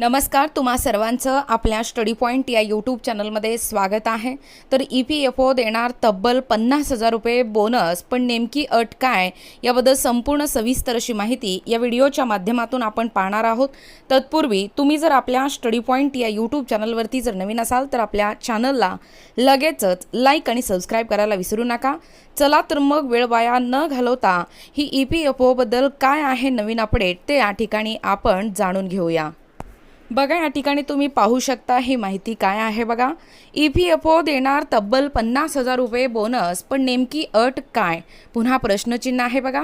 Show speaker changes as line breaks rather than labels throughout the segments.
नमस्कार तुम्हा सर्वांचं आपल्या स्टडी पॉईंट या यूट्यूब चॅनलमध्ये स्वागत आहे. तर ई पी एफ ओ देणार तब्बल पन्नास हजार रुपये बोनस पण नेमकी अट काय याबद्दल संपूर्ण सविस्तर अशी माहिती या व्हिडिओच्या माध्यमातून आपण पाहणार आहोत. तत्पूर्वी तुम्ही जर आपल्या स्टडी पॉईंट या यूट्यूब चॅनलवरती जर नवीन असाल तर आपल्या चॅनलला लगेचच लाईक आणि सबस्क्राईब करायला विसरू नका. चला तर मग वेळ वाया न घालवता ही ई पी एफ ओबद्दल काय आहे नवीन अपडेट ते या ठिकाणी आपण जाणून घेऊया. बघा या ठिकाणी तुम्ही पाहू शकता ही माहिती काय आहे बघा. ई पी एफ ओ देणार तब्बल पन्नास हजार रुपये बोनस पण नेमकी अट काय? पुन्हा प्रश्नचिन्ह आहे बघा.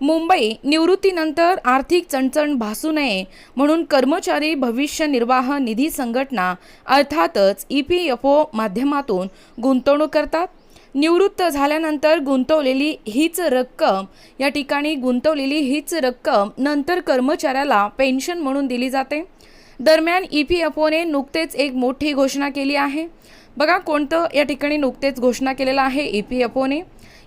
मुंबई निवृत्तीनंतर आर्थिक चणचण भासू नये म्हणून कर्मचारी भविष्य निर्वाह निधी संघटना अर्थातच ई पी एफ ओ माध्यमातून गुंतवणूक करतात. निवृत्त झाल्यानंतर गुंतवलेली हीच रक्कम या ठिकाणी गुंतवलेली हीच रक्कम नंतर कर्मचाऱ्याला पेन्शन म्हणून दिली जाते. दरम्यान ई पी एफ ओने नुकतेच एक मोठी घोषणा केली आहे. बघा कोणतं या ठिकाणी नुकतेच घोषणा केलेलं आहे ई पी एफ ओने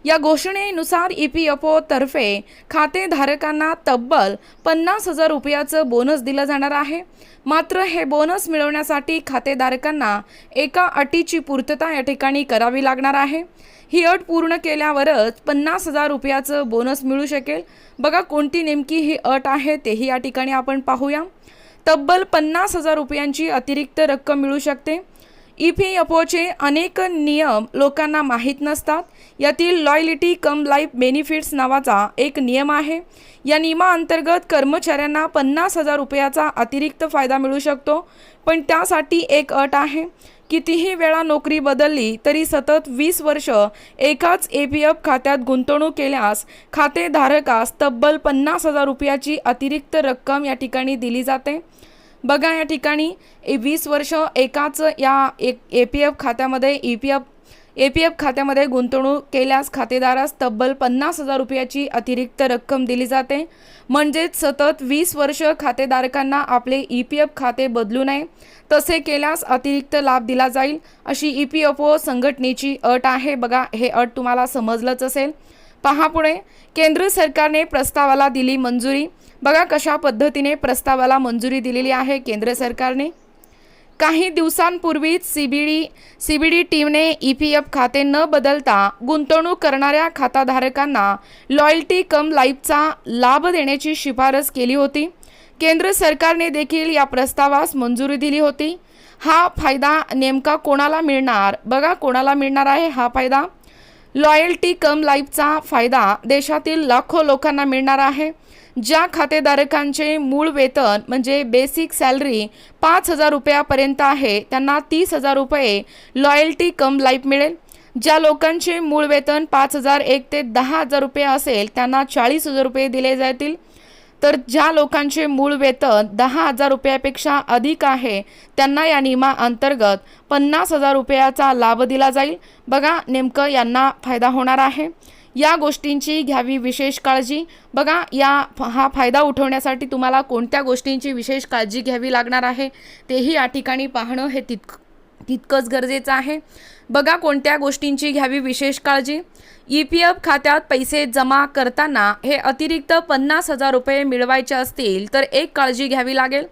या घोषणेनुसार ई पी एफ ओतर्फे खातेधारकांना तब्बल पन्नास हजार रुपयाचं बोनस दिलं जाणार आहे. मात्र हे बोनस मिळवण्यासाठी खातेधारकांना एका अटीची पूर्तता या ठिकाणी करावी लागणार आहे. ही अट पूर्ण केल्यावरच पन्नास हजार रुपयाचं बोनस मिळू शकेल. बघा कोणती नेमकी ही अट आहे तेही या ठिकाणी आपण पाहूया. तब्बल पन्नास हजार रुपयांची अतिरिक्त रक्कम मिळू शकते. ई पी एफ ओचे अनेक नियम लोकांना माहीत नसतात. यातील लॉयलिटी कम लाईफ बेनिफिट्स नावाचा एक नियम आहे. या नियमाअंतर्गत कर्मचाऱ्यांना पन्नास हजार रुपयाचा अतिरिक्त फायदा मिळू शकतो. पण त्यासाठी एक अट आहे. कितीही वेळा नोकरी बदलली तरी सतत वीस वर्ष एकाच ए पी एफ खात्यात गुंतवणूक केल्यास खातेधारकास तब्बल पन्नास हजार रुपयाची अतिरिक्त रक्कम या ठिकाणी दिली जाते. बघा या ठिकाणी ए वीस वर्ष एकाच या एक ए पी एफ खात्यामध्ये E P F A P F खात्यामध्ये गुंतवणूक केल्यास खातेदारास तब्बल पन्नास हजार रुपयाची अतिरिक्त रक्कम दिली जाते. म्हणजेच सतत वीस वर्ष खातेधारकांना आपले ई पी एफ खाते बदलू नये. तसे केल्यास अतिरिक्त लाभ दिला जाईल. अशी ई पी एफ ओ संघटनेची अट आहे. बघा हे अट तुम्हाला समजलंच असेल. पहा पुढे. केंद्र सरकारने प्रस्तावाला दिली मंजुरी. बघा कशा पद्धतीने प्रस्तावाला मंजुरी दिलेली आहे केंद्र सरकारने. काही दिवसांपूर्वीच C B D C B D टीमने ई पी एफ खाते न बदलता गुंतवणूक करणाऱ्या खाताधारकांना लॉयल्टी कम लाईफचा लाभ देण्याची शिफारस केली होती. केंद्र सरकारने देखील या प्रस्तावास मंजुरी दिली होती. हा फायदा नेमका कोणाला मिळणार? बघा कोणाला मिळणार आहे हा फायदा. लॉयल्टी कम लाईफचा फायदा देशातील लाखो लोकांना मिळणार आहे. ज्या खातेधारकांचे मूळ वेतन म्हणजे बेसिक सॅलरी पाच हजार रुपयापर्यंत आहे त्यांना तीस हजार रुपये लॉयल्टी कम लाईफ मिळेल. ज्या लोकांचे मूळ वेतन पाच हजार एक ते दहा हजार रुपये असेल त्यांना चाळीस हजार रुपये दिले जातील. तर ज्या लोकांचे मूळ वेतन दहा हजार रुपयापेक्षा अधिक आहे त्यांना या नियमाअंतर्गत पन्नास हजार रुपयाचा लाभ दिला जाईल. बघा नेमकं यांना फायदा होणार आहे. या गोष्टींची घ्यावी विशेष काळजी. बघा या हा फायदा उठवण्यासाठी तुम्हाला कोणत्या गोष्टींची विशेष काळजी घ्यावी लागणार आहे तेही या ठिकाणी पाहणं हे तितकं तितकंच गरजेचं आहे. बघा कोणत्या गोष्टींची घ्यावी विशेष काळजी. ई पी एफ खात्यात पैसे जमा करताना हे अतिरिक्त पन्नास हजार रुपये मिळवायचे असतील तर एक काळजी घ्यावी लागेल.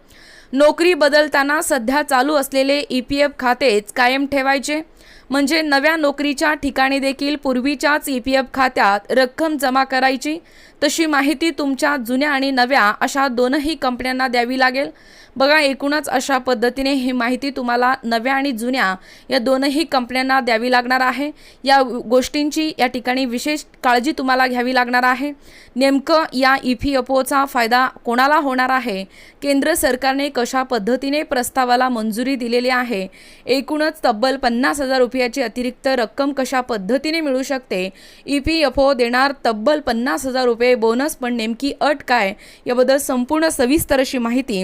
नोकरी बदलताना सध्या चालू असलेले ई पी एफ खातेच कायम ठेवायचे. म्हणजे नव्या नोकरीच्या ठिकाणी देखील पूर्वीच्याच ई पी एफ खात्यात रक्कम जमा करायची. तशी माहिती तुमच्या जुन्या आणि नव्या अशा दोनही कंपन्यांना द्यावी लागेल. बघा एकूणच अशा पद्धतीने ही माहिती तुम्हाला नव्या आणि जुन्या या दोनही कंपन्यांना द्यावी लागणार आहे. या गोष्टींची या ठिकाणी विशेष काळजी तुम्हाला घ्यावी लागणार आहे. नेमकं या ई पी एफ ओचा फायदा कोणाला होणार आहे? केंद्र सरकारने कशा पद्धतीने प्रस्तावाला मंजुरी दिलेली आहे? एकूणच तब्बल पन्नास हजार रुपयाची अतिरिक्त रक्कम कशा पद्धतीने मिळू शकते? ई पी एफ ओ देणार तब्बल पन्नास हजार रुपये बोनस पण नेमकी अट काय? याबद्दल संपूर्ण सविस्तर अशी माहिती